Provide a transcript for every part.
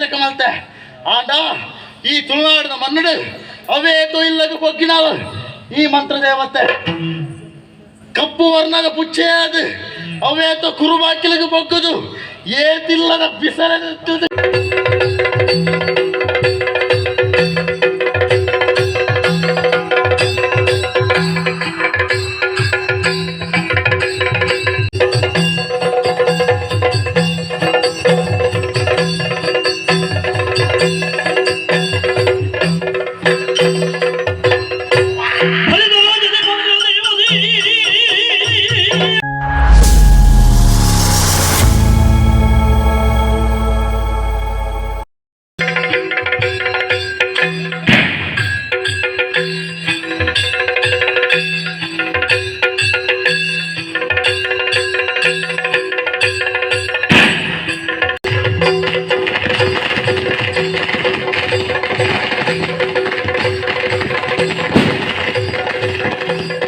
ಕಮಲ್ತೆ and ಈ ತುಳುನಾಡಿನ ಮನ್ನಡು ಅವೇತು ಇಲ್ಲದ ಬೊಗ್ಗಿನಾಳ ಈ ಮಂತ್ರ ದೇವತೆ ಕಪ್ಪು ವರ್ಣದ ಪುಚ್ಚೆ ಅದು. ಅವೇತು ಕುರುಬಾಕಿಲಿಗೆ ಬೊಗ್ಗುದು. ಏತಿಲ್ಲದ Thank you.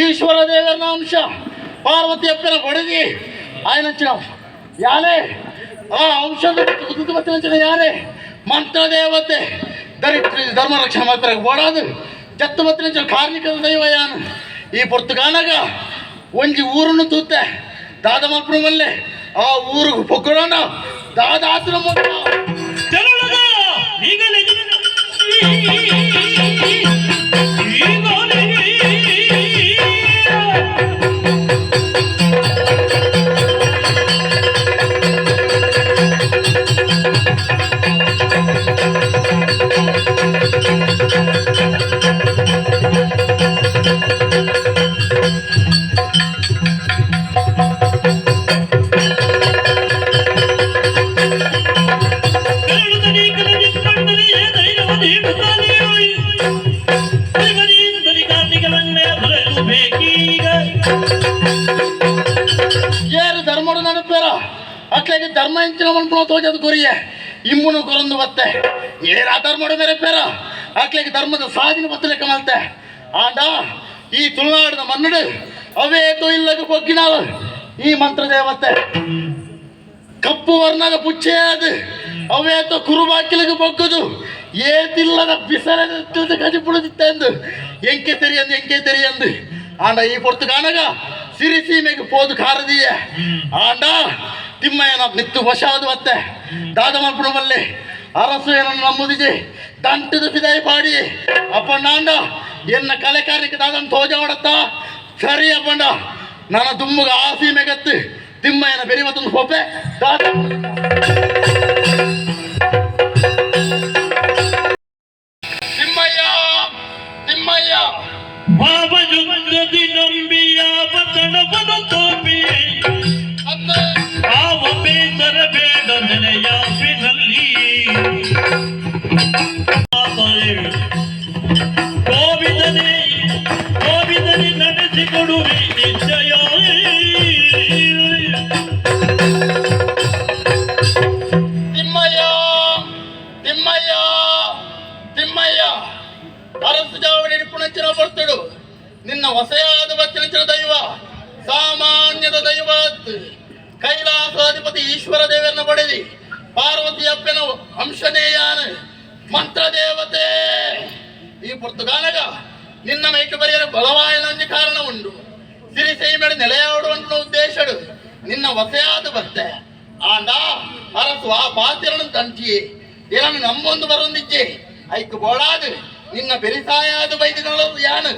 ఈశ్వరదేవన్న అంశం. పార్వతి చెప్పిన బడిది ఆయన యానే. ఆ అంశం ఉద్దుపత్తిన యానే. మంత్రదేవతే. దరిద్రి ధర్మరక్షణ మాత్రం పోరాదు. జత్తుపత్తి నుంచి కార్మిక దైవయాను ఈ పొత్తుగానగా వంజి ఊరును చూస్తే దాదాపు మళ్ళీ ఆ ఊరుకు పొక్కుడన్నా. దాదాత్రం ಏರು ನನಗೆ ಬೇರ ಅಟ್ಲಾಗಿ ಧರ್ಮ ಹೆಂಚಿನ ಮಲ್ಪುನ ತೋಜದು ಕೊರಿಯ ಇಮ್ಮುನು ಕೊರಂದು ಬತ್ತೆ. ಏರ ಧರ್ಮಡು ಮೇರೆ ಬೇರ ಅಟ್ಲಾಗಿ ಧರ್ಮದ ಸಾಧಿನ ಲೆಕ್ಕ ಮಾಡ್ತೆ ಆಂಡ, ಈ ತುಳುನಾಡಿನ ಮನ್ನಡು ಅವೇತು ಇಲ್ಲದು ಬೊಗ್ಗಿನಾಳ ಈ ಮಂತ್ರ ದೇವತೆ ಕಪ್ಪು ವರ್ಣದ ಪುಚ್ಚೆ ಅದು. ಅವೇತ ಕುರುಬಾಕಿಲಿಗೆ ಬೊಗ್ಗದು. ಏತಿಲ್ಲದ ಗಜಿ ಪುಳಿದಿತ್ತೆಂದು ಎಂಕೆ ತೆರಿಯಂದು ಎಂಕೆ ತೆರಿಯಂದು ಆಂಡ, ಈ ಪೊರ್ತು ಕಾಣಗ ಸಿರಿ ಸೀಮೆಗೆ ಪೋದು ಕಾರದಿಯ ಆಂಡ ತಿಮ್ಮಯ್ಯನ ಮಿತ್ತು ವಶಾದು ಮತ್ತೆ. ದಾದ ಮಲ್ಪುಣವಲ್ಲೇ ಅರಸು ಏನನ್ನು ನಂಬುದಿಜಿ ದಂಟದ ಬಿದಾಯ ಪಾಡಿ. ಅಪ್ಪಣ್ಣಾಂಡ ಎನ್ನ ಕಲೆ ಕಾರ್ಯಕ್ಕೆ ದಾದನ್ ತೋಜ ಮಾಡತ್ತ ಸರಿ ಅಪ್ಪಣ್ಣ ನನ್ನ ದುಮ್ಮಗ ಆ ಸೀಮೆಗತ್ತು ತಿಮ್ಮಯ್ಯನ ಬೆರಿ ಮತ್ತೊಂದು ಹೊಪ್ಪೆ ದಾದ ತಿಮ್ಮಯ್ಯ ತಿಮ್ಮಯ್ಯ. ಭಾವಯುದ್ಧದಿ ಕೋವಿದನೆ ಕೋವಿದನೆ ನಡೆಸಿಕೊಡುವೆ ನಿಶ್ಚಯ ತಿಮ್ಮಯ್ಯ ತಿಮ್ಮಯ್ಯ ತಿಮ್ಮಯ್ಯ ಅರಸು ಜಾವಡಿ ಪುಣಂಚಿನ ಬರ್ತಡು ನಿನ್ನ ಹೊಸಯಾದ ಬಚ್ಚಿನ ದೈವ, ಸಾಮಾನ್ಯದ ದೈವ ಕೈಲಾಸಾಧಿಪತಿ ಈಶ್ವರ ದೇವರನ್ನ ಪಡೆದಿ, ಪಾರ್ವತಿ ಅಪ್ಪನ ಅಂಶನೇಯಾನ ಮಂತ್ರ ದೇವತೆ ಈ ಪುರ್ತುಗಾನಗ ನಿನ್ನ ಮೇಟು ಬರೆಯಲು ಬಲವಾಯನೊಂದು ಕಾರಣ ಉಂಡು ಸಿರಿ ಸೈಮೆಡು ನೆಲೆಯಾಡು ಅಂತ ಉದ್ದೇಶಡು ನಿನ್ನ ವಸೆಯಾದ ಬರ್ತೆ. ಆಂಡ, ಅರಸು, ಆ ಪಾತಿರನ್ನು ತಂಚಿ ಏನನ್ನು ನಮ್ಮೊಂದು ಬರೊಂದಿಜ್ಜೆ. ಐಕ್ ಬೋಳಾದು. ನಿನ್ನ ಬೆರಿಸಾಯಾದ ಬೈದಿಗಳು ಯಾನು.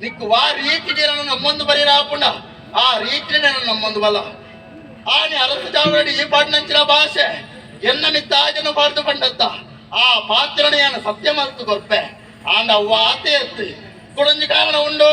ನಿಕ್ಕು ವಾ ರೀತಿ ನಾನು ನಮ್ಮೊಂದು ಬರೀರಾಪುಂಡ ಆ ರೀತಿ ನಾನು ನಮ್ಮೊಂದು ಬಲ. ಆನೆ ಅರಸು ಚಾವಡಿ ಈ ಪಾಡ್ನಂಚಿನ ಭಾಷೆ. ಎನ್ನ ಮಿತ್ತ ಆಜನ ಪಾಡ್ದು ಪಂಡತ್ತ. ಆ ಪಾತ್ರನೆಯನ್ನು ಸತ್ಯ ಮಲ್ತು ಕೊರ್ಪೆ ಆಂಡ ಅವ್ವ ಆತೆ ಎತ್ತು ಕೊಡಂಜಿ ಕಾರಣ ಉಂಡು